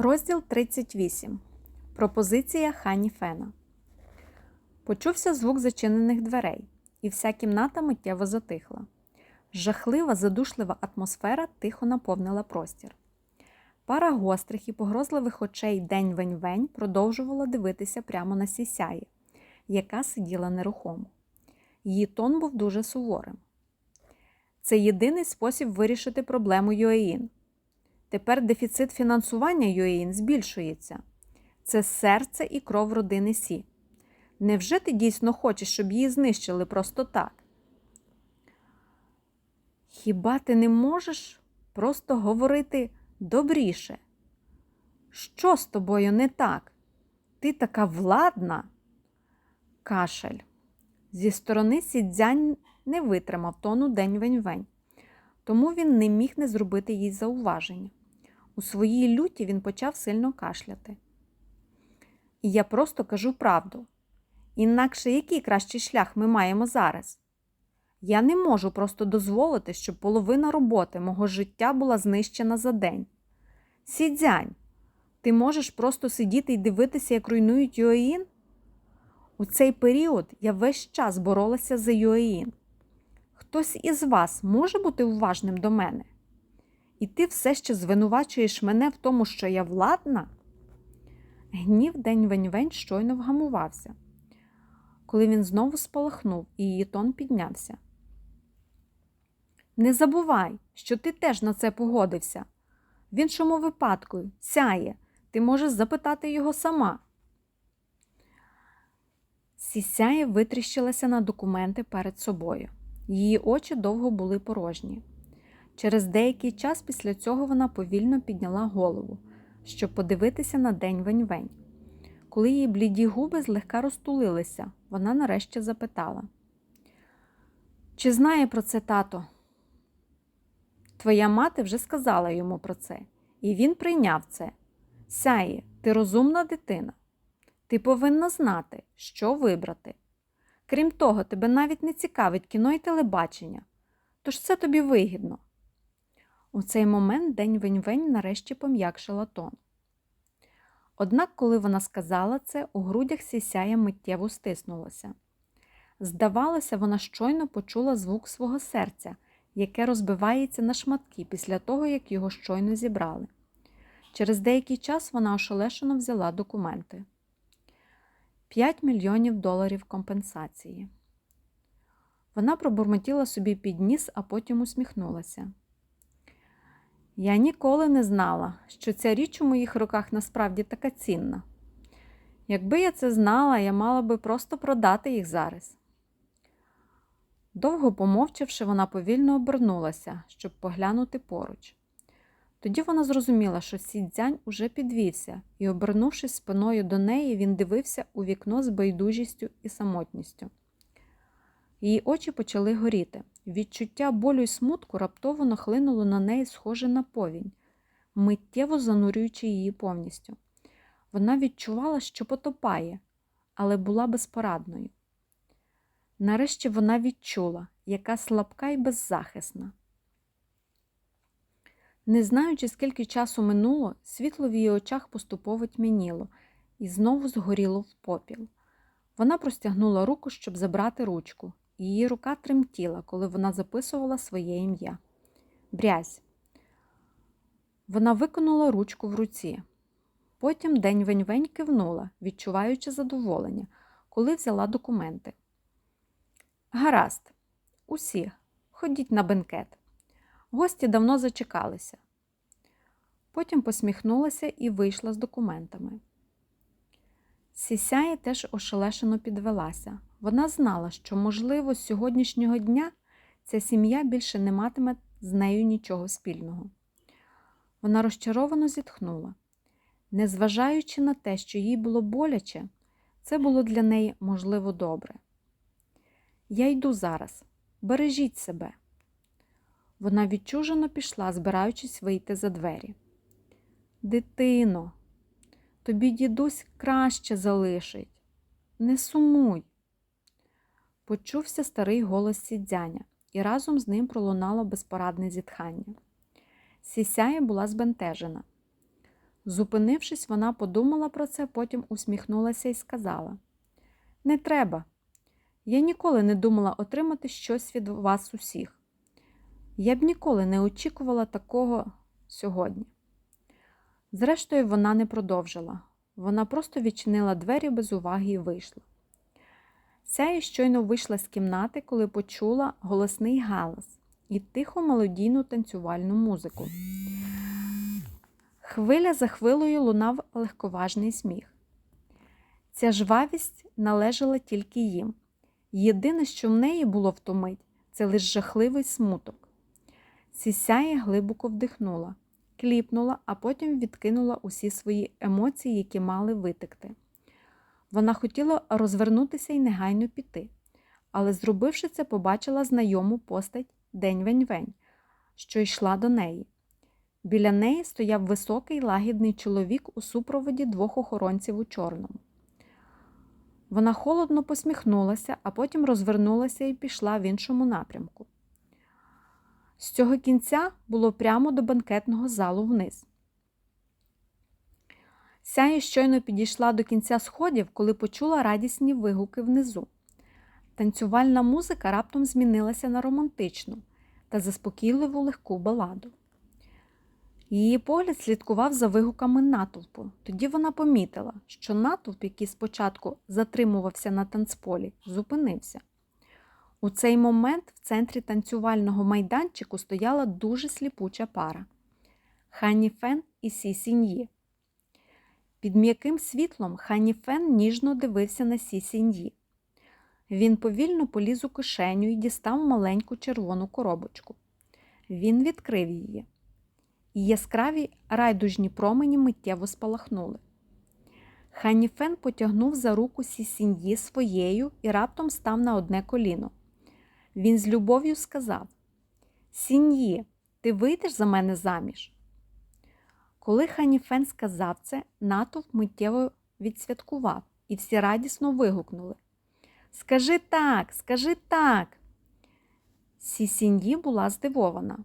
Розділ 38. Пропозиція Хані Фена. Почувся звук зачинених дверей, і вся кімната миттєво затихла. Жахлива, задушлива атмосфера тихо наповнила простір. Пара гострих і погрозливих очей день вень вень продовжувала дивитися прямо на сісяї, яка сиділа нерухомо. Її тон був дуже суворим. Це єдиний спосіб вирішити проблему ЮАІН. Тепер дефіцит фінансування ЮАІН збільшується. Це серце і кров родини Сі. Невже ти дійсно хочеш, щоб її знищили просто так? Хіба ти не можеш просто говорити добріше? Що з тобою не так? Ти така владна? Кашель. Зі сторони Сідзянь не витримав тону день вень вень, тому він не міг не зробити їй зауваження. У своїй люті він почав сильно кашляти. І я просто кажу правду. Інакше який кращий шлях ми маємо зараз? Я не можу просто дозволити, щоб половина роботи мого життя була знищена за день. Сідзянь, ти можеш просто сидіти і дивитися, як руйнують Юаїн? У цей період я весь час боролася за Юаїн. Хтось із вас може бути уважним до мене? І ти все ще звинувачуєш мене в тому, що я владна? Гнів день вень-вень щойно вгамувався, коли він знову спалахнув і її тон піднявся. Не забувай, що ти теж на це погодився. В іншому випадку сяє, ти можеш запитати його сама. Сісяє витріщилася на документи перед собою. Її очі довго були порожні. Через деякий час після цього вона повільно підняла голову, щоб подивитися на день вень-вень. Коли її бліді губи злегка розтулилися, вона нарешті запитала: Чи знає про це тато? Твоя мати вже сказала йому про це, і він прийняв це. Сяє, ти розумна дитина. Ти повинна знати, що вибрати. Крім того, тебе навіть не цікавить кіно і телебачення, тож це тобі вигідно. У цей момент день вень-вень нарешті пом'якшила тон. Однак, коли вона сказала це, у грудях сісяя миттєво стиснулося. Здавалося, вона щойно почула звук свого серця, яке розбивається на шматки після того, як його щойно зібрали. Через деякий час вона ошелешено взяла документи. 5 мільйонів доларів компенсації. Вона пробурмотіла собі під ніс, а потім усміхнулася. Я ніколи не знала, що ця річ у моїх руках насправді така цінна. Якби я це знала, я мала би просто продати їх зараз. Довго помовчавши, вона повільно обернулася, щоб поглянути поруч. Тоді вона зрозуміла, що сідзянь уже підвівся, і, обернувшись спиною до неї, він дивився у вікно з байдужістю і самотністю. Її очі почали горіти. Відчуття болю й смутку раптово нахлинуло на неї, схоже на повінь, миттєво занурюючи її повністю. Вона відчувала, що потопає, але була безпорадною. Нарешті вона відчула, яка слабка і беззахисна. Не знаючи, скільки часу минуло, світло в її очах поступово тьмяніло і знову згоріло в попіл. Вона простягнула руку, щоб забрати ручку, її рука тремтіла, коли вона записувала своє ім'я. Брязь. Вона виконала ручку в руці. Потім день вень-вень кивнула, відчуваючи задоволення, коли взяла документи. Гаразд, усі, ходіть на бенкет. Гості давно зачекалися. Потім посміхнулася і вийшла з документами. Сісяє теж ошелешено підвелася. Вона знала, що, можливо, з сьогоднішнього дня ця сім'я більше не матиме з нею нічого спільного. Вона розчаровано зітхнула. Незважаючи на те, що їй було боляче, це було для неї можливо добре. Я йду зараз, бережіть себе. Вона відчужено пішла, збираючись вийти за двері. Дитино, тобі дідусь краще залишить. Не сумуй. Почувся старий голос сідзяня, і разом з ним пролунало безпорадне зітхання. Сісяя була збентежена. Зупинившись, вона подумала про це, потім усміхнулася і сказала: Не треба. Я ніколи не думала отримати щось від вас усіх. Я б ніколи не очікувала такого сьогодні. Зрештою, вона не продовжила. Вона просто відчинила двері без уваги і вийшла. Сяя щойно вийшла з кімнати, коли почула голосний галас і тиху мелодійну танцювальну музику. Хвиля за хвилею лунав легковажний сміх. Ця жвавість належала тільки їм. Єдине, що в неї було в ту мить, це лише жахливий смуток. Сісяє глибоко вдихнула, кліпнула, а потім відкинула усі свої емоції, які мали витекти. Вона хотіла розвернутися і негайно піти, але, зробивши це, побачила знайому постать День Вень-Вень, що йшла до неї. Біля неї стояв високий лагідний чоловік у супроводі двох охоронців у чорному. Вона холодно посміхнулася, а потім розвернулася і пішла в іншому напрямку. З цього кінця було прямо до банкетного залу вниз. Сяє щойно підійшла до кінця сходів, коли почула радісні вигуки внизу. Танцювальна музика раптом змінилася на романтичну та заспокійливу легку баладу. Її погляд слідкував за вигуками натовпу. Тоді вона помітила, що натовп, який спочатку затримувався на танцполі, зупинився. У цей момент в центрі танцювального майданчику стояла дуже сліпуча пара Хані Фен і Сі Сіньї. Під м'яким світлом Хані Фен ніжно дивився на Сі Сіньї. Він повільно поліз у кишеню і дістав маленьку червону коробочку. Він відкрив її і яскраві райдужні промені миттєво спалахнули. Ханіфен потягнув за руку сісіньї своєю і раптом став на одне коліно. Він з любов'ю сказав: Сіньї, ти вийдеш за мене заміж? Коли Ханіфен сказав це, натовп миттєво відсвяткував, і всі радісно вигукнули. Скажи так, скажи так. Сісіньї була здивована.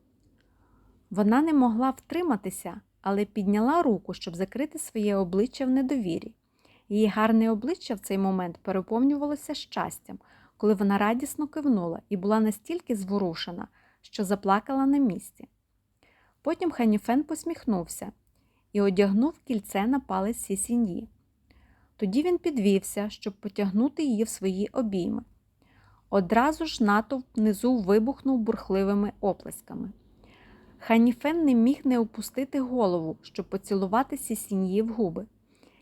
Вона не могла втриматися, але підняла руку, щоб закрити своє обличчя в недовірі. Її гарне обличчя в цей момент переповнювалося щастям, коли вона радісно кивнула і була настільки зворушена, що заплакала на місці. Потім Ханіфен посміхнувся і одягнув кільце на палець сісіньї. Тоді він підвівся, щоб потягнути її в свої обійми. Одразу ж натовп внизу вибухнув бурхливими оплесками. Ханіфен не міг не опустити голову, щоб поцілувати Сісіньї в губи.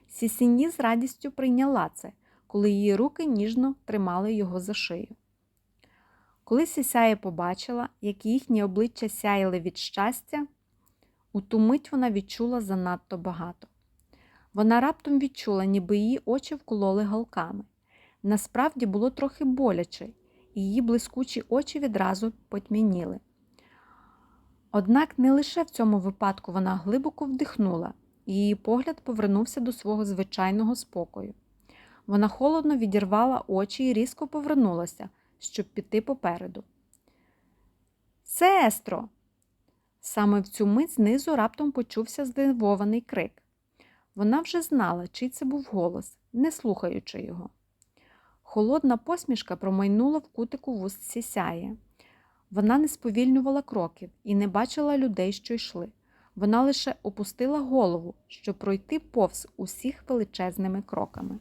Сісіньї з радістю прийняла це, коли її руки ніжно тримали його за шию. Коли Сісяє побачила, як їхні обличчя сяяли від щастя, у ту мить вона відчула занадто багато. Вона раптом відчула, ніби її очі вкололи галками. Насправді було трохи боляче, і її блискучі очі відразу потьмяніли. Однак не лише в цьому випадку вона глибоко вдихнула, і її погляд повернувся до свого звичайного спокою. Вона холодно відірвала очі і різко повернулася, щоб піти попереду. Сестро! Саме в цю мить знизу раптом почувся здивований крик. Вона вже знала, чий це був голос, не слухаючи його. Холодна посмішка промайнула в кутику вуст сісяє. Вона не сповільнювала кроків і не бачила людей, що йшли. Вона лише опустила голову, щоб пройти повз усіх величезними кроками.